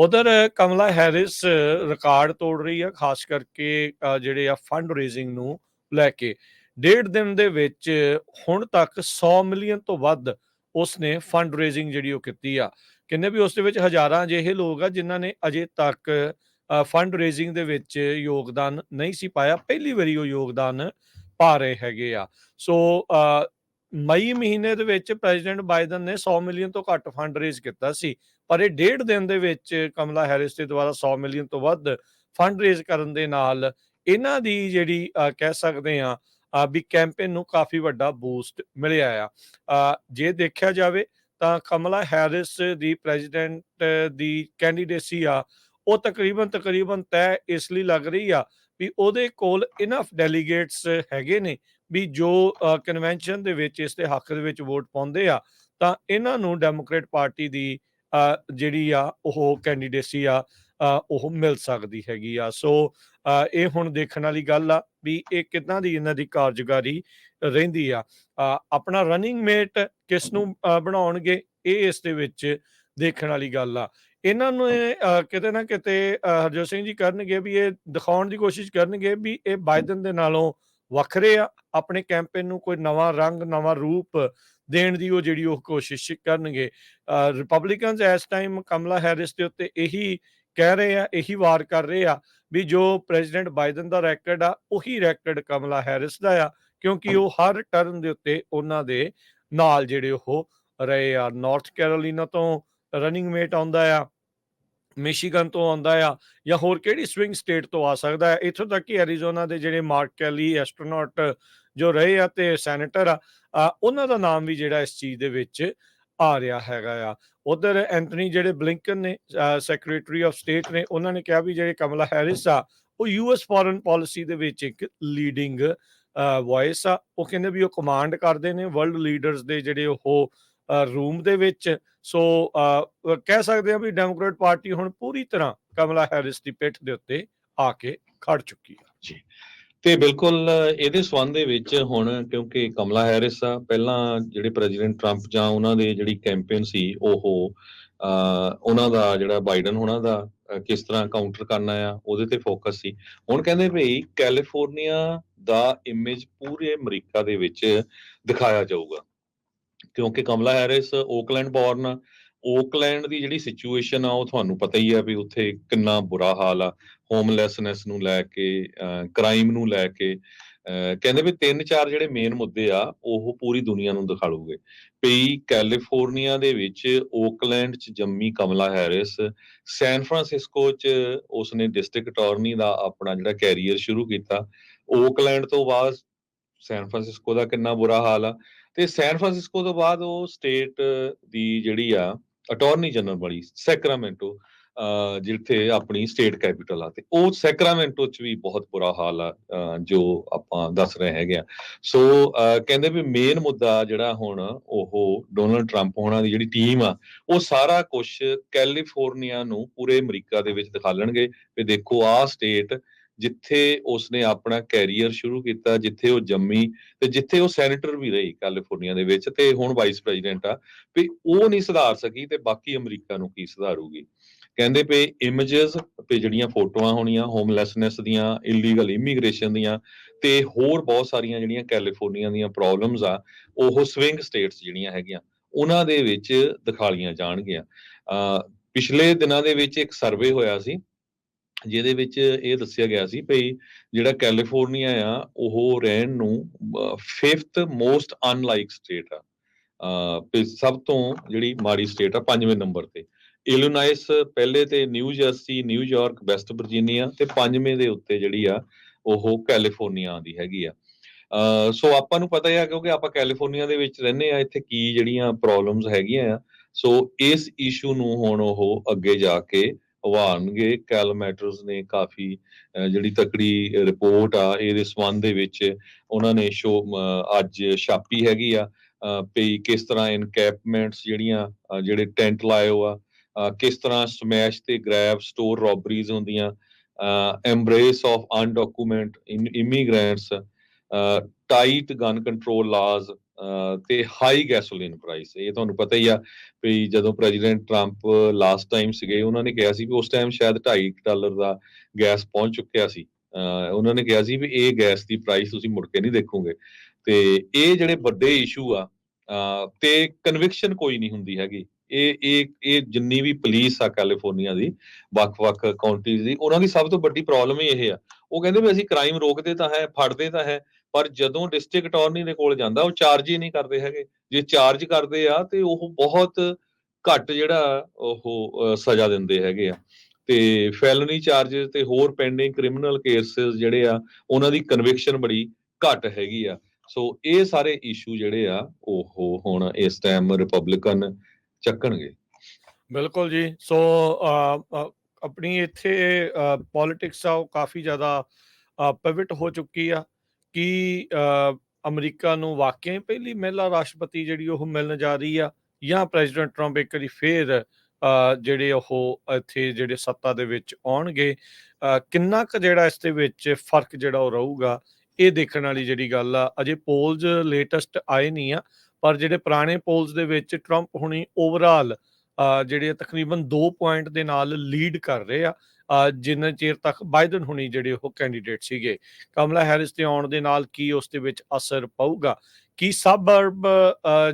ਉਧਰ ਕਮਲਾ Harris record ਤੋੜ ਰਹੀ ਆ, ਖਾਸ ਕਰਕੇ ਜਿਹੜੇ ਆ ਫੰਡ ਰੇਜ਼ਿੰਗ ਨੂੰ ਲੈ ਕੇ। ਡੇਢ ਦਿਨ ਦੇ ਵਿੱਚ ਹੁਣ ਤੱਕ 100 ਮਿਲੀਅਨ ਤੋਂ ਵੱਧ ਉਸਨੇ ਫੰਡ ਰੇਜ਼ਿੰਗ ਜਿਹੜੀ ਉਹ ਕੀਤੀ ਆ। ਕਹਿੰਦੇ ਵੀ ਉਸ ਦੇ ਵਿੱਚ ਹਜ਼ਾਰਾਂ ਅਜਿਹੇ ਲੋਕ ਆ ਜਿਨ੍ਹਾਂ ਨੇ ਅਜੇ ਤੱਕ ਫੰਡ ਰੇਜ਼ਿੰਗ ਦੇ ਵਿੱਚ ਯੋਗਦਾਨ ਨਹੀਂ ਸੀ ਪਾਇਆ। ਪਹਿਲੀ ਵਾਰੀ ਉਹ ਯੋਗਦਾਨ ਪਾ ਰਹੇ ਹੈਗੇ ਆ। ਸੋ ਮਈ ਮਹੀਨੇ ਦੇ ਵਿੱਚ ਪ੍ਰੈਜ਼ੀਡੈਂਟ ਬਾਈਡਨ ਨੇ 100 ਮਿਲੀਅਨ ਤੋਂ ਘੱਟ ਫੰਡ ਰੇਜ਼ ਕੀਤਾ ਸੀ। ਪਰ ਇਹ ਡੇਢ ਦਿਨ ਦੇ ਵਿੱਚ ਕਮਲਾ ਹੈਰਿਸ ਦੇ ਦੁਆਰਾ 100 ਮਿਲੀਅਨ ਤੋਂ ਵੱਧ ਫੰਡ ਰੇਜ਼ ਕਰਨ ਦੇ ਨਾਲ ਇਹਨਾਂ ਦੀ ਜਿਹੜੀ ਕਹਿ ਸਕਦੇ ਆ ਵੀ ਕੈਂਪੇਨ ਨੂੰ ਕਾਫੀ ਵੱਡਾ ਬੂਸਟ ਮਿਲਿਆ ਆ। ਜੇ ਦੇਖਿਆ ਜਾਵੇ ਤਾਂ ਕਮਲਾ ਹੈਰਿਸ ਦੀ ਪ੍ਰੈਜ਼ੀਡੈਂਟ ਦੀ ਕੈਂਡੀਡੇਸੀ ਆ, ਉਹ ਤਕਰੀਬਨ ਤਕਰੀਬਨ ਤੈਅ ਇਸ ਲਈ ਲੱਗ ਰਹੀ ਆ ਵੀ ਉਹਦੇ ਕੋਲ ਇਨਫ ਡੈਲੀਗੇਟਸ ਹੈਗੇ ਨੇ ਵੀ ਜੋ ਕਨਵੈਨਸ਼ਨ ਦੇ ਵਿੱਚ, ਇਸ ਦੇ ਹੱਕ ਦੇ ਵਿੱਚ ਵੋਟ ਪਾਉਂਦੇ ਆ, ਤਾਂ ਇਹਨਾਂ ਨੂੰ ਡੈਮੋਕ੍ਰੇਟ ਪਾਰਟੀ ਦੀ ਜਿਹੜੀ ਆ ਉਹ ਕੈਂਡੀਡੇਸੀ ਆ ਉਹ ਮਿਲ ਸਕਦੀ ਹੈਗੀ ਆ। ਸੋ ਇਹ ਹੁਣ ਦੇਖਣ ਵਾਲੀ ਗੱਲ ਆ ਵੀ ਇਹ ਕਿੱਦਾਂ ਦੀ ਇਹਨਾਂ ਦੀ ਕਾਰਜਕਾਰੀ ਰਹਿੰਦੀ ਆ। ਆਪਣਾ ਰਨਿੰਗ ਮੇਟ ਕਿਸ ਨੂੰ ਬਣਾਉਣਗੇ ਇਹ ਇਸ ਦੇ ਵਿੱਚ ਦੇਖਣ ਵਾਲੀ ਗੱਲ ਆ। ਇਹਨਾਂ ਨੂੰ ਇਹ, ਕਿਤੇ ਨਾ ਕਿਤੇ ਹਰਜੋਤ ਸਿੰਘ ਜੀ ਕਰਨਗੇ ਵੀ ਇਹ ਦਿਖਾਉਣ ਦੀ ਕੋਸ਼ਿਸ਼ ਕਰਨਗੇ ਵੀ ਇਹ ਬਾਈਡਨ ਦੇ ਨਾਲੋਂ ਵੱਖਰੇ ਆ। ਆਪਣੇ ਕੈਂਪੇਨ ਨੂੰ ਕੋਈ ਨਵਾਂ ਰੰਗ ਨਵਾਂ ਰੂਪ ਦੇਣ ਦੀ ਉਹ ਜਿਹੜੀ ਉਹ ਕੋਸ਼ਿਸ਼ ਕਰਨਗੇ। ਰਿਪਬਲਿਕਨਸ ਇਸ ਟਾਈਮ ਕਮਲਾ ਹੈਰਿਸ ਦੇ ਉੱਤੇ ਇਹੀ ਕਹਿ ਰਹੇ ਆ, ਇਹੀ ਵਾਰ ਕਰ ਰਹੇ ਆ ਵੀ ਜੋ ਪ੍ਰੈਜ਼ੀਡੈਂਟ ਬਾਈਡਨ ਦਾ ਰੈਕੋਰਡ ਆ, ਉਹੀ ਰੈਕੋਰਡ ਕਮਲਾ ਹੈਰਿਸ ਦਾ ਆ, ਕਿਉਂਕਿ ਉਹ ਹਰ ਟਰਨ ਦੇ ਉੱਤੇ ਉਹਨਾਂ ਦੇ ਨਾਲ ਜਿਹੜੇ ਉਹ ਰਹੇ ਆ। ਨਾਰਥ ਕੈਰੋਲੀਨਾ ਤੋਂ ਰਨਿੰਗ ਮੇਟ ਆਉਂਦਾ ਆ। ਮਿਸ਼ੀਗਨ ਤੋਂ ਆਉਂਦਾ ਆ ਜਾਂ ਹੋਰ ਕਿਹੜੀ ਸਵਿੰਗ ਸਟੇਟ ਤੋਂ ਆ ਸਕਦਾ ਹੈ? ਇੱਥੋਂ ਤੱਕ ਕਿ ਐਰੀਜ਼ੋਨਾ ਦੇ ਜਿਹੜੇ ਮਾਰਕ ਕੈਲੀ ਐਸਟਰੋਨੌਟ ਜੋ ਰਹੇ ਆ ਤੇ ਸੈਨੇਟਰ ਆ ਉਹਨਾਂ ਦਾ ਨਾਮ ਵੀ ਜਿਹੜਾ ਇਸ ਚੀਜ਼ ਦੇ ਵਿੱਚ ਆ ਰਿਹਾ ਹੈਗਾ ਆ। ਉਧਰ ਐਂਥਨੀ ਜਿਹੜੇ ਬਲਿੰਕਨ ਨੇ ਸੈਕਟਰੀ ਆਫ ਸਟੇਟ ਨੇ, ਉਹਨਾਂ ਨੇ ਕਿਹਾ ਵੀ ਜਿਹੜੇ ਕਮਲਾ ਹੈਰਿਸ ਆ, ਉਹ ਯੂਐਸ ਫੋਰਨ ਪਾਲਿਸੀ ਦੇ ਵਿੱਚ ਇੱਕ ਲੀਡਿੰਗ ਵੌਇਸ ਆ। ਉਹ ਕਹਿੰਦੇ ਵੀ ਉਹ ਕਮਾਂਡ ਕਰਦੇ ਨੇ ਵਰਲਡ ਲੀਡਰਸ ਦੇ ਜਿਹੜੇ ਉਹ ਰੂਮ ਦੇ ਵਿੱਚ। ਸੋ ਕਹਿ ਸਕਦੇ ਆ ਵੀ ਡੈਮੋਕ੍ਰੇਟ ਪਾਰਟੀ ਹੁਣ ਪੂਰੀ ਤਰ੍ਹਾਂ ਕਮਲਾ ਹੈਰਿਸ ਦੀ ਪਿੱਠ ਦੇ ਉੱਤੇ ਆ ਕੇ ਖੜ ਚੁੱਕੀ ਆ। ਤੇ ਬਿਲਕੁਲ ਇਹਦੇ ਸੰਬੰਧ ਦੇ ਵਿੱਚ ਹੁਣ ਕਿਉਂਕਿ ਕਮਲਾ ਹੈਰਿਸ ਆ, ਪਹਿਲਾਂ ਜਿਹੜੇ ਪ੍ਰੈਜ਼ੀਡੈਂਟ ਟਰੰਪ ਜਾਂ ਉਹਨਾਂ ਦੇ ਜਿਹੜੀ ਕੈਂਪੇਨ ਸੀ, ਉਹ ਉਹਨਾਂ ਦਾ ਜਿਹੜਾ ਬਾਈਡਨ ਉਹਨਾਂ ਦਾ ਕਿਸ ਤਰ੍ਹਾਂ ਕਾਊਂਟਰ ਕਰਨਾ ਆ, ਉਹਦੇ ਤੇ ਫੋਕਸ ਸੀ। ਹੁਣ ਕਹਿੰਦੇ ਭਈ ਕੈਲੀਫੋਰਨੀਆ ਦਾ ਇਮੇਜ ਪੂਰੇ ਅਮਰੀਕਾ ਦੇ ਵਿੱਚ ਦਿਖਾਇਆ ਜਾਊਗਾ। ਕਿਉਂਕਿ ਕਮਲਾ ਹੈਰਿਸ ਓਕਲੈਂਡ ਬੌਰਨ ਆ, ਓਕਲੈਂਡ ਦੀ ਜਿਹੜੀ ਸਿਚੁਏਸ਼ਨ ਆ, ਉਹ ਤੁਹਾਨੂੰ ਪਤਾ ਹੀ ਆ ਵੀ ਉੱਥੇ ਕਿੰਨਾ ਬੁਰਾ ਹਾਲ ਆ ਹੋਮਲੈਸਨੈਸ ਨੂੰ ਲੈ ਕੇ ਕ੍ਰਾਈਮ ਨੂੰ ਲੈ ਕੇ, ਅਹ, ਕਹਿੰਦੇ ਵੀ ਤਿੰਨ ਚਾਰ ਜਿਹੜੇ ਮੇਨ ਮੁੱਦੇ ਆ, ਉਹ ਪੂਰੀ ਦੁਨੀਆ ਨੂੰ ਦਿਖਾਲੂਗੇ। ਪਈ ਕੈਲੀਫੋਰਨੀਆ ਦੇ ਵਿੱਚ ਓਕਲੈਂਡ ਚ ਜੰਮੀ ਕਮਲਾ ਹੈਰਿਸ ਸੈਨ ਫਰਾਂਸਿਸਕੋ ਚ ਉਸਨੇ ਡਿਸਟ੍ਰਿਕਟ ਅਟਾਰਨੀ ਦਾ ਆਪਣਾ ਜਿਹੜਾ ਕੈਰੀਅਰ ਸ਼ੁਰੂ ਕੀਤਾ। ਓਕਲੈਂਡ ਤੋਂ ਬਾਅਦ ਸੈਨ ਫਰਾਂਸਿਸਕੋ ਦਾ ਕਿੰਨਾ ਬੁਰਾ ਹਾਲ ਆ। ਤੇ ਸੈਨ ਫਰਾਂਸਿਸਕੋ ਤੋਂ ਬਾਅਦ ਉਹ ਸਟੇਟ ਦੀ ਜਿਹੜੀ ਆ, ਅਟਾਰਨੀ ਜਨਰਲ ਬਣੀ, ਸੈਕਰਾਮੈਂਟੋ ਅਹ ਜਿੱਥੇ ਆਪਣੀ ਸਟੇਟ ਕੈਪੀਟਲ ਆ। ਤੇ ਉਹ ਸੈਕਰਾਮੈਂਟੋ ਚ ਵੀ ਬਹੁਤ ਬੁਰਾ ਹਾਲ ਆ ਜੋ ਆਪਾਂ ਦੱਸ ਰਹੇ ਹੈਗੇ ਆ। ਸੋ ਅਹ ਕਹਿੰਦੇ ਵੀ ਮੇਨ ਮੁੱਦਾ ਜਿਹੜਾ ਹੁਣ ਉਹ ਡੋਨਲਡ ਟਰੰਪ ਹੋਣਾ ਦੀ ਜਿਹੜੀ ਟੀਮ ਆ, ਉਹ ਸਾਰਾ ਕੁਝ ਕੈਲੀਫੋਰਨੀਆ ਨੂੰ ਪੂਰੇ ਅਮਰੀਕਾ ਦੇ ਵਿੱਚ ਦਿਖਾ ਲੈਣਗੇ ਵੀ ਦੇਖੋ ਆਹ ਸਟੇਟ ਜਿੱਥੇ ਉਸਨੇ ਆਪਣਾ ਕੈਰੀਅਰ ਸ਼ੁਰੂ ਕੀਤਾ, ਜਿੱਥੇ ਉਹ ਜੰਮੀ ਤੇ ਜਿੱਥੇ ਉਹ ਸੈਨੇਟਰ ਵੀ ਰਹੀ ਕੈਲੀਫੋਰਨੀਆ ਦੇ ਵਿੱਚ ਤੇ ਹੁਣ ਵਾਈਸ ਪ੍ਰੈਜ਼ੀਡੈਂਟ ਆ, ਵੀ ਉਹ ਨਹੀਂ ਸੁਧਾਰ ਸਕੀ ਤੇ ਬਾਕੀ ਅਮਰੀਕਾ ਨੂੰ ਕੀ ਸੁਧਾਰੂਗੀ। ਕਹਿੰਦੇ ਪਏ ਇਮੇजेस ਤੇ ਜਿਹੜੀਆਂ ਫੋਟੋਆਂ ਹੋਣੀਆਂ ਹੋਮਲੈਸਨੈਸ ਦੀਆਂ ਇਲੀਗਲ ਇਮੀਗ੍ਰੇਸ਼ਨ ਦੀਆਂ ਤੇ ਹੋਰ ਬਹੁਤ ਸਾਰੀਆਂ ਜਿਹੜੀਆਂ ਕੈਲੀਫੋਰਨੀਆ ਦੀਆਂ ਪ੍ਰੋਬਲਮਸ ਆ, ਉਹ ਸਵਿੰਗ ਸਟੇਟਸ ਜਿਹੜੀਆਂ ਹੈਗੀਆਂ, ਉਹਨਾਂ ਦੇ ਵਿੱਚ ਦਿਖਾਲੀਆਂ ਜਾਣਗੀਆਂ। ਪਿਛਲੇ ਦਿਨਾਂ ਦੇ ਵਿੱਚ ਇੱਕ ਸਰਵੇ ਹੋਇਆ ਸੀ ਜਿਹਦੇ ਵਿੱਚ ਇਹ ਦੱਸਿਆ ਗਿਆ ਸੀ ਭਈ ਜਿਹੜਾ ਕੈਲੀਫੋਰਨੀਆ ਆ, ਉਹ ਰਹਿਣ ਨੂੰ ਫਿਫਥ ਮੋਸਟ ਅਨਲਾਈਕ ਸਟੇਟ ਆ। ਅ ਸਭ ਤੋਂ ਜਿਹੜੀ ਮਾੜੀ ਸਟੇਟ ਆ, ਪੰਜਵੇਂ ਨੰਬਰ ਤੇ। ਇਲੀਨੋਇਸ ਪਹਿਲੇ ਤੇ New Jersey New York West Virginia ਤੇ ਪੰਜਵੇਂ ਦੇ ਉੱਤੇ ਜਿਹੜੀ ਆ, ਉਹ ਕੈਲੀਫੋਰਨੀਆ ਦੀ ਹੈਗੀ ਆ। ਸੋ ਆਪਾਂ ਨੂੰ ਪਤਾ ਹੀ ਆ ਕਿਉਂਕਿ ਆਪਾਂ ਕੈਲੀਫੋਰਨੀਆ ਦੇ ਵਿੱਚ ਰਹਿੰਦੇ ਆ, ਇੱਥੇ ਕੀ ਜਿਹੜੀਆਂ ਪ੍ਰੋਬਲਮਸ ਹੈਗੀਆਂ ਆ। ਸੋ ਇਸ ਇਸ਼ੂ ਨੂੰ ਹੁਣ ਉਹ ਅੱਗੇ ਜਾ ਕੇ ਉਭਾਰਨਗੇ ਕੈਲਮੈਟਰਸ ਨੇ ਕਾਫੀ ਜਿਹੜੀ ਤਕੜੀ ਰਿਪੋਰਟ ਆ, ਇਹਦੇ ਸੰਬੰਧ ਦੇ ਵਿੱਚ ਉਹਨਾਂ ਨੇ ਸ਼ੋ ਅੱਜ ਛਾਪੀ ਹੈਗੀ ਆ ਪਈ ਕਿਸ ਤਰ੍ਹਾਂ ਇਨਕੈਪਮੈਂਟਸ ਜਿਹੜੀਆਂ ਜਿਹੜੇ ਟੈਂਟ ਲਾਏ ਹੋ ਆ ਕਿਸ ਤਰ੍ਹਾਂ ਸਮੈਸ਼ ਤੇ ਗ੍ਰੈਬ ਸਟੋਰ ਰੋਬਰੀਜ਼ ਹੁੰਦੀਆਂ embrace of undocumented immigrants tight gun control laws ਤੇ ਹਾਈ ਗੈਸੋਲੀਨ ਪ੍ਰਾਈਸ ਇਹ ਤੁਹਾਨੂੰ ਪਤਾ ਹੀ ਆ ਵੀ ਜਦੋਂ ਪ੍ਰੈਜ਼ੀਡੈਂਟ ਟਰੰਪ ਲਾਸਟ ਟਾਈਮ ਸੀਗੇ, ਉਹਨਾਂ ਨੇ ਕਿਹਾ ਸੀ ਕਿ ਉਸ ਟਾਈਮ ਸ਼ਾਇਦ 2.5 ਡਾਲਰ ਦਾ ਗੈਸ ਪਹੁੰਚ ਚੁੱਕਿਆ ਸੀ। ਉਹਨਾਂ ਨੇ ਕਿਹਾ ਸੀ ਵੀ ਇਹ ਗੈਸ ਦੀ ਪ੍ਰਾਈਸ ਤੁਸੀਂ ਮੁੜ ਕੇ ਨਹੀਂ ਦੇਖੋਗੇ। ਤੇ ਇਹ ਜਿਹੜੇ ਵੱਡੇ ਇਸ਼ੂ ਆ ਤੇ ਕਨਵਿਕਸ਼ਨ ਕੋਈ ਨਹੀਂ ਹੁੰਦੀ ਹੈਗੀ। ਇਹ ਇਹ ਇਹ ਜਿੰਨੀ ਵੀ ਪੁਲਿਸ ਆ ਕੈਲੀਫੋਰਨੀਆ ਦੀ, ਵੱਖ-ਵੱਖ ਕਾਉਂਟੀਜ਼ ਦੀ, ਉਹਨਾਂ ਦੀ ਸਭ ਤੋਂ ਵੱਡੀ ਪ੍ਰੋਬਲਮ ਹੀ ਇਹ ਆ। ਉਹ ਕਹਿੰਦੇ ਵੀ ਅਸੀਂ ਕ੍ਰਾਈਮ ਰੋਕਦੇ ਤਾਂ ਹੈ, ਫੜਦੇ ਤਾਂ ਹੈ ਪਰ ਜਦੋਂ ਡਿਸਟ੍ਰਿਕਟ ਅਟਾਰਨੀ ਦੇ ਕੋਲ ਜਾਂਦਾ, ਉਹ ਚਾਰਜ ਹੀ ਨਹੀਂ ਕਰਦੇ ਹੈਗੇ। ਜੇ ਚਾਰਜ ਕਰਦੇ ਆ, ਤੇ ਉਹ ਬਹੁਤ ਘੱਟ ਜਿਹੜਾ ਉਹ ਸਜ਼ਾ ਦਿੰਦੇ ਹੈਗੇ ਆ। ਤੇ ਫੈਲਨੀ ਚਾਰजेस ਤੇ ਹੋਰ ਪੈਂਡਿੰਗ ਕ੍ਰਿਮੀਨਲ ਕੇਸਸ ਜਿਹੜੇ ਆ, ਉਹਨਾਂ ਦੀ ਕਨਵਿਕਸ਼ਨ ਬੜੀ ਘੱਟ ਹੈਗੀ ਆ। ਸੋ ਇਹ ਸਾਰੇ ਇਸ਼ੂ ਜਿਹੜੇ ਆ, ਉਹ ਹੁਣ ਇਸ ਟਾਈਮ ਰਿਪਬਲਿਕਨ ਚੱਕਣਗੇ। ਬਿਲਕੁਲ ਜੀ। ਸੋ ਆਪਣੀ ਇੱਥੇ ਪੋਲਿਟਿਕਸ ਆ, ਉਹ ਕਾਫੀ ਜ਼ਿਆਦਾ ਪਿਵਟ ਹੋ ਚੁੱਕੀ ਆ। ਕਿ ਅਮਰੀਕਾ ਨੂੰ ਵਾਕਿਆ ਹੀ ਪਹਿਲੀ ਮਹਿਲਾ ਰਾਸ਼ਟਰਪਤੀ ਜਿਹੜੀ ਉਹ ਮਿਲਣ ਜਾ ਰਹੀ ਆ ਜਾਂ ਪ੍ਰੈਜ਼ੀਡੈਂਟ ਟਰੰਪ ਇੱਕ ਵਾਰੀ ਫੇਰ ਜਿਹੜੇ ਉਹ ਇੱਥੇ ਜਿਹੜੇ ਸੱਤਾ ਦੇ ਵਿੱਚ ਆਉਣਗੇ ਕਿੰਨਾ ਕੁ ਜਿਹੜਾ ਇਸ ਦੇ ਵਿੱਚ ਫ਼ਰਕ ਜਿਹੜਾ ਉਹ ਰਹੂਗਾ ਇਹ ਦੇਖਣ ਵਾਲੀ ਜਿਹੜੀ ਗੱਲ ਆ ਅਜੇ ਪੋਲਸ ਲੇਟੈਸਟ ਆਏ ਨਹੀਂ ਆ ਪਰ ਜਿਹੜੇ ਪੁਰਾਣੇ ਪੋਲਸ ਦੇ ਵਿੱਚ ਟਰੰਪ ਹੁਣੀ ਓਵਰਆਲ ਅ, ਜਿਹੜੇ ਤਕਰੀਬਨ 2 ਪੁਆਇੰਟ ਦੇ ਨਾਲ ਲੀਡ ਕਰ ਰਹੇ ਆ ਜਿੰਨੇ ਚਿਰ ਤੱਕ ਬਾਈਡਨ ਹੁਣੀ ਜਿਹੜੇ ਉਹ ਕੈਂਡੀਡੇਟ ਸੀਗੇ ਕਮਲਾ ਹੈਰਿਸ ਦੇ ਆਉਣ ਦੇ ਨਾਲ ਕੀ ਉਸ ਦੇ ਵਿੱਚ ਅਸਰ ਪਊਗਾ? ਕੀ ਸਬਅਰਬ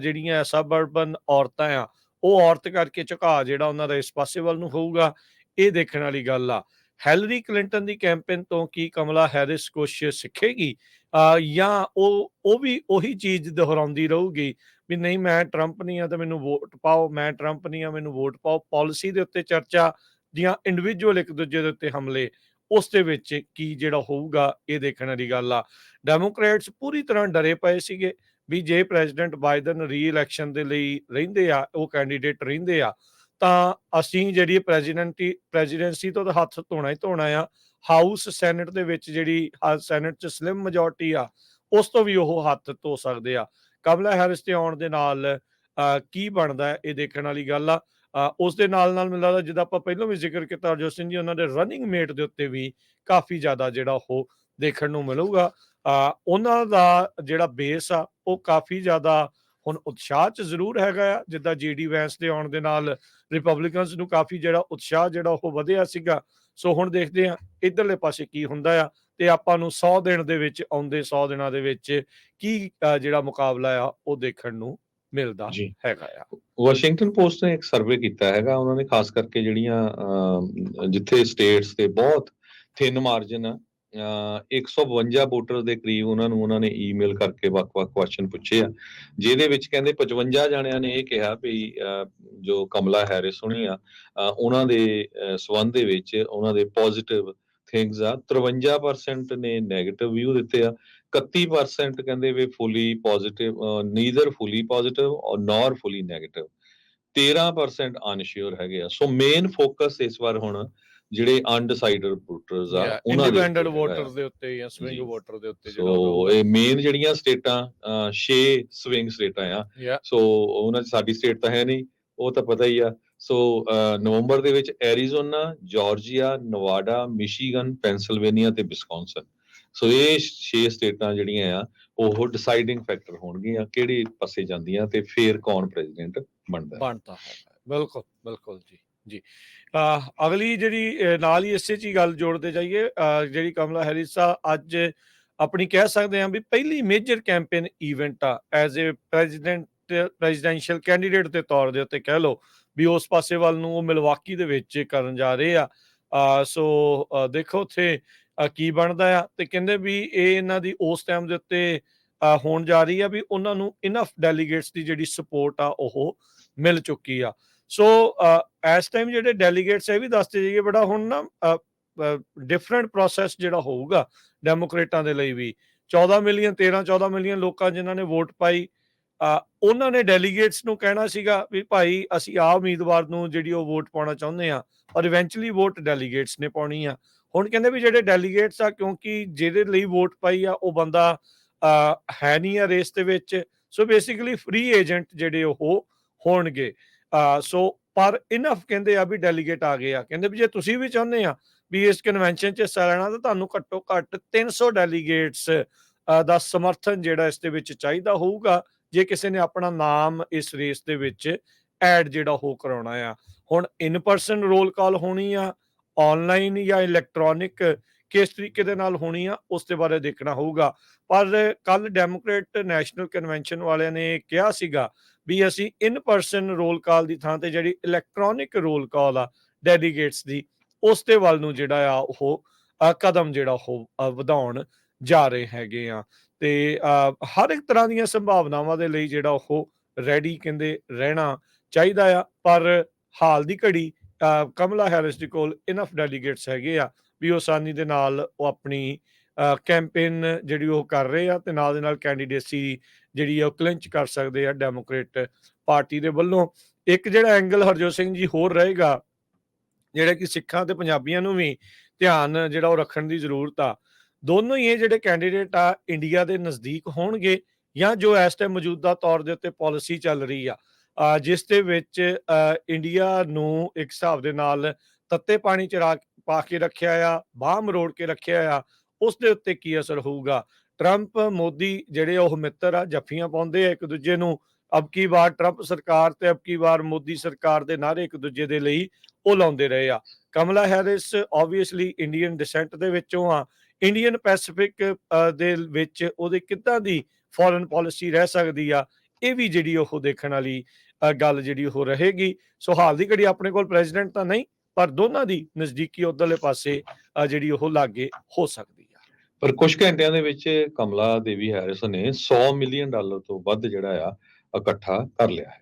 ਜਿਹੜੀਆਂ ਸਬਅਰਬਨ ਔਰਤਾਂ ਆ ਉਹ ਔਰਤ ਕਰਕੇ ਝੁਕਾਅ ਜਿਹੜਾ ਉਹਨਾਂ ਦਾ ਇਸ ਪਾਸੇ ਵੱਲ ਨੂੰ ਹੋਊਗਾ? ਇਹ ਦੇਖਣ ਵਾਲੀ ਗੱਲ ਆ। ਹੈਲਰੀ ਕਲਿੰਟਨ ਦੀ ਕੈਂਪੇਨ ਤੋਂ ਕੀ ਕਮਲਾ ਹੈਰਿਸ ਕੁਛ ਸਿੱਖੇਗੀ? ਅ, ਜਾਂ ਉਹ ਉਹ ਵੀ ਉਹੀ ਚੀਜ਼ ਦੁਹਰਾਉਂਦੀ ਰਹੂਗੀ ਵੀ ਨਹੀਂ ਮੈਂ ਟਰੰਪ ਨਹੀਂ ਆ ਤਾਂ ਮੈਨੂੰ ਵੋਟ ਪਾਓ ਮੈਂ ਟਰੰਪ ਨਹੀਂ ਆ ਮੈਨੂੰ ਵੋਟ ਪਾਓ। ਪਾਲਿਸੀ ਦੇ ਉੱਤੇ ਚਰਚਾ ਜਾਂ ਇੰਡੀਵਿਜੂਅਲ ਇੱਕ ਦੂਜੇ ਦੇ ਉੱਤੇ ਹਮਲੇ ਉਸ ਦੇ ਵਿੱਚ ਕੀ ਜਿਹੜਾ ਹੋਊਗਾ ਇਹ ਦੇਖਣ ਵਾਲੀ ਗੱਲ ਆ। ਡੈਮੋਕ੍ਰੇਟਸ ਪੂਰੀ ਤਰ੍ਹਾਂ ਡਰੇ ਪਏ ਸੀਗੇ ਵੀ ਜੇ ਪ੍ਰੈਜ਼ੀਡੈਂਟ ਬਾਈਡਨ ਰੀ-ਇਲੈਕਸ਼ਨ ਦੇ ਲਈ ਰਹਿੰਦੇ ਆ ਉਹ ਕੈਂਡੀਡੇਟ ਰਹਿੰਦੇ ਆ ਤਾਂ ਅਸੀਂ ਜਿਹੜੀ ਪ੍ਰੈਜ਼ੀਡੈਂਟੀ ਪ੍ਰੈਜ਼ੀਡੈਂਸੀ ਤੋਂ ਤਾਂ ਹੱਥ ਧੋਣਾ ਹੀ ਧੋਣਾ ਆ। ਹਾਊਸ ਸੈਨੇਟ ਦੇ ਵਿੱਚ ਜਿਹੜੀ ਸੈਨੇਟ 'ਚ ਸਲਿਮ ਮੈਜੋਰਟੀ ਆ ਉਸ ਤੋਂ ਵੀ ਉਹ ਹੱਥ ਧੋ ਸਕਦੇ ਆ। ਕਮਲਾ ਹੈਰਿਸ ਤੇ ਆਉਣ ਦੇ ਨਾਲ ਅ, ਕੀ ਬਣਦਾ ਇਹ ਦੇਖਣ ਵਾਲੀ ਗੱਲ ਆ। ਉਸ ਦੇ ਨਾਲ ਨਾਲ ਮੈਨੂੰ ਲੱਗਦਾ ਜਿੱਦਾਂ ਆਪਾਂ ਪਹਿਲਾਂ ਵੀ ਜ਼ਿਕਰ ਕੀਤਾ ਹਰਜੋਤ ਸਿੰਘ ਜੀ, ਉਹਨਾਂ ਦੇ ਰਨਿੰਗ ਮੇਟ ਦੇ ਉੱਤੇ ਵੀ ਕਾਫੀ ਜ਼ਿਆਦਾ ਜਿਹੜਾ ਉਹ ਦੇਖਣ ਨੂੰ ਮਿਲੂਗਾ। ਉਹਨਾਂ ਦਾ ਜਿਹੜਾ ਬੇਸ ਆ, ਉਹ ਕਾਫੀ ਜ਼ਿਆਦਾ ਹੁਣ ਉਤਸ਼ਾਹ ਚ ਜ਼ਰੂਰ ਹੈਗਾ ਆ, ਜਿੱਦਾਂ ਜੀਡੀ ਵੈਂਸ ਦੇ ਆਉਣ ਦੇ ਨਾਲ ਰਿਪਬਲਿਕਨਸ ਨੂੰ ਕਾਫੀ ਜਿਹੜਾ ਉਤਸ਼ਾਹ ਜਿਹੜਾ ਉਹ ਵਧਿਆ ਸੀਗਾ। ਸੋ ਹੁਣ ਦੇਖਦੇ ਆ ਇਧਰਲੇ ਪਾਸੇ ਕੀ ਹੁੰਦਾ ਆ ਤੇ ਆਪਾਂ ਨੂੰ 100 ਦਿਨ ਦੇ ਵਿੱਚ, ਆਉਂਦੇ 100 ਦਿਨਾਂ ਦੇ ਵਿੱਚ ਕੀ ਜਿਹੜਾ ਮੁਕਾਬਲਾ ਆ, ਉਹ ਦੇਖਣ ਨੂੰ ਮਿਲਦਾ ਹੈਗਾ ਆ। ਵਾਸ਼ਿੰਗਟਨ ਪੋਸਟ ਨੇ ਇੱਕ ਸਰਵੇ ਕੀਤਾ ਹੈਗਾ ਉਹਨਾਂ ਨੇ ਖਾਸ ਕਰਕੇ ਜਿਹੜੀਆਂ ਜਿੱਥੇ ਸਟੇਟਸ ਤੇ ਬਹੁਤ ਥਿਨ ਮਾਰਜਨ ਆ ਅਹ 152 ਵੋਟਰ ਦੇ ਕਰੀਬ ਉਹਨਾਂ ਨੂੰ ਉਹਨਾਂ ਨੇ ਈਮੇਲ ਕਰਕੇ ਵੱਖ-ਵੱਖ ਕੁਐਸਚਨ ਪੁੱਛੇ ਆ ਜਿਹਦੇ ਵਿੱਚ ਕਹਿੰਦੇ 55 ਜਣਿਆਂ ਨੇ ਇਹ ਕਿਹਾ ਵੀ ਜੋ ਕਮਲਾ ਹੈਰਿਸ ਹੋਣੀ ਆ ਉਹਨਾਂ ਦੇ ਸੰਬੰਧ ਦੇ ਵਿੱਚ ਉਹਨਾਂ ਦੇ ਪੋਜ਼ਿਟਿਵ ਥਿੰਗਸ ਆ 53% ਨੇ 네ਗੇਟਿਵ ਵਿਊ ਦਿੱਤੇ ਆ 31% ਕਹਿੰਦੇ ਵੀ fully positive neither fully positive ਔਰ ਨੋਰ ਫੁੱਲੀ 네ਗੇਟਿਵ 13% ਅਨਸ਼ਿਓਰ ਹੈਗੇ ਆ ਸੋ ਮੇਨ ਫੋਕਸ ਇਸ ਵਾਰ ਹੁਣ ਜਿਹੜੇ ਅਨਡਿਸਾਈਡਡ ਵੋਟਰਸ ਆ ਉਹਨਾਂ ਦੇ ਇੰਡੀਪੈਂਡੈਂਟ ਉੱਤੇ ਹੈਗਾ ਵੋਟਰ ਆ। ਦੇ ਉੱਤੇ ਜਾਂ ਸਵਿੰਗ। ਵੋਟਰ ਦੇ ਉੱਤੇ ਜਿਹੜਾ ਸੋ ਇਹ ਮੇਨ ਜਿਹੜੀਆਂ ਸਟੇਟਾਂ 6 ਸਵਿੰਗ ਸਟੇਟਾਂ ਆ. ਸੋ ਉਹਨਾਂ 'ਚ ਸਾਡੀ ਸਟੇਟ ਤਾਂ ਹੈ ਨਹੀਂ ਉਹ ਤਾਂ ਪਤਾ ਹੀ ਆ ਸੋ ਨਵੰਬਰ ਦੇ ਵਿੱਚ Arizona Georgia Nevada Michigan Pennsylvania ਤੇ ਵਿਸਕੌਨਸਨ ਸੋ ਇਹ ਛੇ ਸਟੇਟਾਂ ਜਿਹੜੀਆਂ ਆ, ਉਹ ਡਿਸਾਈਡਿੰਗ ਫੈਕਟਰ ਹੋਣਗੀਆਂ, ਕਿਹੜੇ ਪਾਸੇ ਜਾਂਦੀਆਂ ਤੇ ਫੇਰ ਕੌਣ ਪ੍ਰੈਜ਼ੀਡੈਂਟ ਬਣਦਾ। ਬਣਦਾ ਹੈ। ਬਿਲਕੁਲ ਬਿਲਕੁਲ ਜੀ ਜੀ। ਅਗਲੀ ਜਿਹੜੀ ਨਾਲ ਹੀ ਇਸੇ ਚ ਹੀ ਗੱਲ ਜੋੜਦੇ ਜਾਈਏ ਜਿਹੜੀ ਕਮਲਾ ਹੈਰਿਸ ਆ, ਅੱਜ ਆਪਣੀ ਕਹਿ ਸਕਦੇ ਹਾਂ ਵੀ ਪਹਿਲੀ major campaign event ah as a president presidential candidate ਦੇ ਤੌਰ ਦੇ ਉੱਤੇ ਕਹਿ ਲਓ ਵੀ ਉਸ ਪਾਸੇ ਵੱਲ ਨੂੰ ਉਹ ਮਿਲਵਾਕੀ ਦੇ ਵਿੱਚ ਕਰਨ ਜਾ ਰਹੇ ਆ। ਸੋ ਦੇਖੋ ਉੱਥੇ ਕੀ ਬਣਦਾ ਆ ਤੇ ਕਹਿੰਦੇ ਵੀ ਇਹ ਇਹਨਾਂ ਦੀ ਉਸ ਟਾਈਮ ਦੇ ਉੱਤੇ ਹੋਣ ਜਾ ਰਹੀ ਆ ਵੀ ਉਹਨਾਂ ਨੂੰ ਇਨਫ ਡੈਲੀਗੇਟਸ ਦੀ ਜਿਹੜੀ ਸਪੋਰਟ ਆ ਉਹ ਮਿਲ ਚੁੱਕੀ ਆ। ਸੋ ਇਸ ਟਾਈਮ ਜਿਹੜੇ ਡੈਲੀਗੇਟਸ ਇਹ ਵੀ ਦੱਸਦੇ ਜਾਈਏ ਬੜਾ ਹੁਣ ਨਾ ਡਿਫਰੈਂਟ ਪ੍ਰੋਸੈਸ ਜਿਹੜਾ ਹੋਊਗਾ ਡੈਮੋਕ੍ਰੇਟਾਂ ਦੇ ਲਈ ਵੀ। 14 ਮਿਲੀਅਨ 13 14 ਮਿਲੀਅਨ ਲੋਕਾਂ ਜਿਨ੍ਹਾਂ ਨੇ ਵੋਟ ਪਾਈ ਉਹਨਾਂ ਨੇ ਡੈਲੀਗੇਟਸ ਨੂੰ ਕਹਿਣਾ ਸੀਗਾ ਵੀ ਭਾਈ ਅਸੀਂ ਆ ਉਮੀਦਵਾਰ ਨੂੰ ਜਿਹੜੀ ਉਹ ਵੋਟ ਪਾਉਣਾ ਚਾਹੁੰਦੇ ਆ ਔਰ ਇਵੈਂਚੁਅਲੀ ਵੋਟ ਡੈਲੀਗੇਟਸ ਨੇ ਪਾਉਣੀ ਆ। ਹੁਣ ਕਹਿੰਦੇ ਵੀ ਜਿਹੜੇ ਡੈਲੀਗੇਟਸ ਆ, ਕਿਉਂਕਿ ਜਿਹਦੇ ਲਈ ਵੋਟ ਪਾਈ ਆ, ਉਹ ਬੰਦਾ ਹੈ ਨਹੀਂ ਆ ਰੇਸ ਦੇ ਵਿੱਚ ਸੋ ਬੇਸਿਕਲੀ ਫ੍ਰੀ ਏਜੰਟ ਜਿਹੜੇ ਉਹ ਹੋਣਗੇ। ਸੋ ਪਰ ਇਨਫ ਕਹਿੰਦੇ ਆ ਵੀ ਡੈਲੀਗੇਟ ਆ ਗਏ ਆ। ਕਹਿੰਦੇ ਵੀ ਜੇ ਤੁਸੀਂ ਵੀ ਚਾਹੁੰਦੇ ਆ ਵੀ ਇਸ ਕਨਵੈਨਸ਼ਨ 'ਚ ਹਿੱਸਾ ਲੈਣਾ, ਤਾਂ ਤੁਹਾਨੂੰ ਘੱਟੋ ਘੱਟ 300 ਡੈਲੀਗੇਟਸ ਦਾ ਸਮਰਥਨ ਜਿਹੜਾ ਇਸ ਦੇ ਵਿੱਚ ਚਾਹੀਦਾ ਹੋਊਗਾ। ਜੇ ਕਿਸੇ ਨੇ ਆਪਣਾ ਨਾਮ ਇਸ ਰੇਸ ਦੇ ਵਿੱਚ ਐਡ ਜਿਹੜਾ ਉਹ ਕਰਾਉਣਾ ਆ, ਹੁਣ ਇਨ ਪਰਸਨ ਰੋਲ ਕਾਲ ਹੋਣੀ ਆ ਆਨਲਾਈਨ ਜਾਂ ਇਲੈਕਟ੍ਰੋਨਿਕ ਕਿਸ ਤਰੀਕੇ ਦੇ ਨਾਲ ਹੋਣੀ ਆ, ਉਸ ਦੇ ਬਾਰੇ ਦੇਖਣਾ ਹੋਊਗਾ। ਪਰ ਕੱਲ ਡੈਮੋਕ੍ਰੇਟ ਨੈਸ਼ਨਲ ਕਨਵੈਨਸ਼ਨ ਵਾਲਿਆਂ ਨੇ ਕਿਹਾ ਸੀਗਾ ਵੀ ਅਸੀਂ ਇਨ ਪਰਸਨ ਰੋਲ ਕਾਲ ਦੀ ਥਾਂ ਤੇ ਜਿਹੜੀ ਇਲੈਕਟ੍ਰੋਨਿਕ ਰੋਲ ਕਾਲ ਆ ਡੈਲੀਗੇਟਸ ਦੀ, ਉਸ ਦੇ ਵੱਲ ਨੂੰ ਜਿਹੜਾ ਆ ਉਹ ਕਦਮ ਜਿਹੜਾ ਉਹ ਵਧਾਉਣ ਜਾ ਰਹੇ ਹੈਗੇ ਆ। ਤੇ ਹਰ ਇੱਕ ਤਰ੍ਹਾਂ ਦੀਆਂ ਸੰਭਾਵਨਾਵਾਂ ਦੇ ਲਈ ਜਿਹੜਾ ਉਹ ਰੈਡੀ ਕਹਿੰਦੇ ਰਹਿਣਾ ਚਾਹੀਦਾ ਆ। ਪਰ ਹਾਲ ਦੀ ਘੜੀ ਕਮਲਾ ਹੈਰਿਸ ਦੇ ਕੋਲ ਇਨਫ ਡੈਲੀਗੇਟਸ ਹੈਗੇ ਆ ਵੀ ਉਹ ਆਸਾਨੀ ਦੇ ਨਾਲ ਉਹ ਆਪਣੀ ਕੈਂਪੇਨ ਜਿਹੜੀ ਉਹ ਕਰ ਰਹੇ ਆ ਤੇ ਨਾਲ ਦੇ ਨਾਲ ਕੈਂਡੀਡੇਸੀ ਜਿਹੜੀ ਆ ਉਹ ਕਲਿੰਚ ਕਰ ਸਕਦੇ ਆ ਡੈਮੋਕ੍ਰੇਟ ਪਾਰਟੀ ਦੇ ਵੱਲੋਂ। ਇੱਕ ਜਿਹੜਾ ਐਂਗਲ ਹਰਜੋਤ ਸਿੰਘ ਜੀ ਹੋਰ ਰਹੇਗਾ, ਜਿਹੜਾ ਕਿ ਸਿੱਖਾਂ ਤੇ ਪੰਜਾਬੀਆਂ ਨੂੰ ਵੀ ਧਿਆਨ ਜਿਹੜਾ ਉਹ ਰੱਖਣ ਦੀ ਜ਼ਰੂਰਤ ਆ ਦੋਨੋਂ ਹੀ ਇਹ ਜਿਹੜੇ ਕੈਂਡੀਡੇਟ ਆ ਇੰਡੀਆ ਦੇ ਨਜ਼ਦੀਕ ਹੋਣਗੇ ਜਾਂ ਜੋ ਇਸ ਟਾਈਮ ਮੌਜੂਦਾ ਤੌਰ ਦੇ ਉੱਤੇ ਪਾਲਿਸੀ ਚੱਲ ਰਹੀ ਆ ਜਿਸ ਦੇ ਵਿੱਚ ਇੰਡੀਆ ਨੂੰ ਇੱਕ ਹਿਸਾਬ ਦੇ ਨਾਲ ਤੱਤੇ ਪਾਣੀ ਚ ਰਾ- ਪਾ ਕੇ ਰੱਖਿਆ ਆ, ਬਾਹ ਮਰੋੜ ਕੇ ਰੱਖਿਆ ਆ, ਉਸ ਦੇ ਉੱਤੇ ਕੀ ਅਸਰ ਹੋਊਗਾ? ਟਰੰਪ ਮੋਦੀ ਜਿਹੜੇ ਉਹ ਮਿੱਤਰ ਆ, ਜੱਫੀਆਂ ਪਾਉਂਦੇ ਆ ਇੱਕ ਦੂਜੇ ਨੂੰ, ਅਬ ਕੀ ਵਾਰ ਟਰੰਪ ਸਰਕਾਰ ਤੇ ਅਬ ਕੀ ਵਾਰ ਮੋਦੀ ਸਰਕਾਰ ਦੇ ਨਾਰੇ ਇੱਕ ਦੂਜੇ ਦੇ ਲਈ ਉਹ ਲਾਉਂਦੇ ਰਹੇ ਆ। Kamala Harris obviously Indian descent ਦੇ ਵਿੱਚੋਂ ਆ ਇੰਡੀਅਨ ਪੈਸੀਫਿਕ ਦੇ ਵਿੱਚ ਉਹਦੇ ਕਿੱਦਾਂ ਦੀ ਫੋਰਨ ਪਾਲਿਸੀ ਰਹਿ ਸਕਦੀ ਆ ਇਹ ਵੀ ਜਿਹੜੀ ਉਹ ਦੇਖਣ ਵਾਲੀ ਗੱਲ ਜਿਹੜੀ ਉਹ ਰਹੇਗੀ। ਸੋ ਹਾਲ ਦੀ ਘੜੀ ਆਪਣੇ ਕੋਲ ਪ੍ਰੈਜ਼ੀਡੈਂਟ ਤਾਂ ਨਹੀਂ ਪਰ ਦੋਨਾਂ ਦੀ ਨਜ਼ਦੀਕੀ ਉਧਰਲੇ ਪਾਸੇ ਜਿਹੜੀ ਉਹ ਲਾਗੇ ਹੋ ਸਕਦੀ ਆ। ਪਰ ਕੁਝ ਘੰਟਿਆਂ ਦੇ ਵਿੱਚ ਕਮਲਾ ਦੇਵੀ ਹੈਰਿਸ ਨੇ 100 ਮਿਲੀਅਨ ਡਾਲਰ ਤੋਂ ਵੱਧ ਜਿਹੜਾ ਆ ਇਕੱਠਾ ਕਰ ਲਿਆ ਹੈ।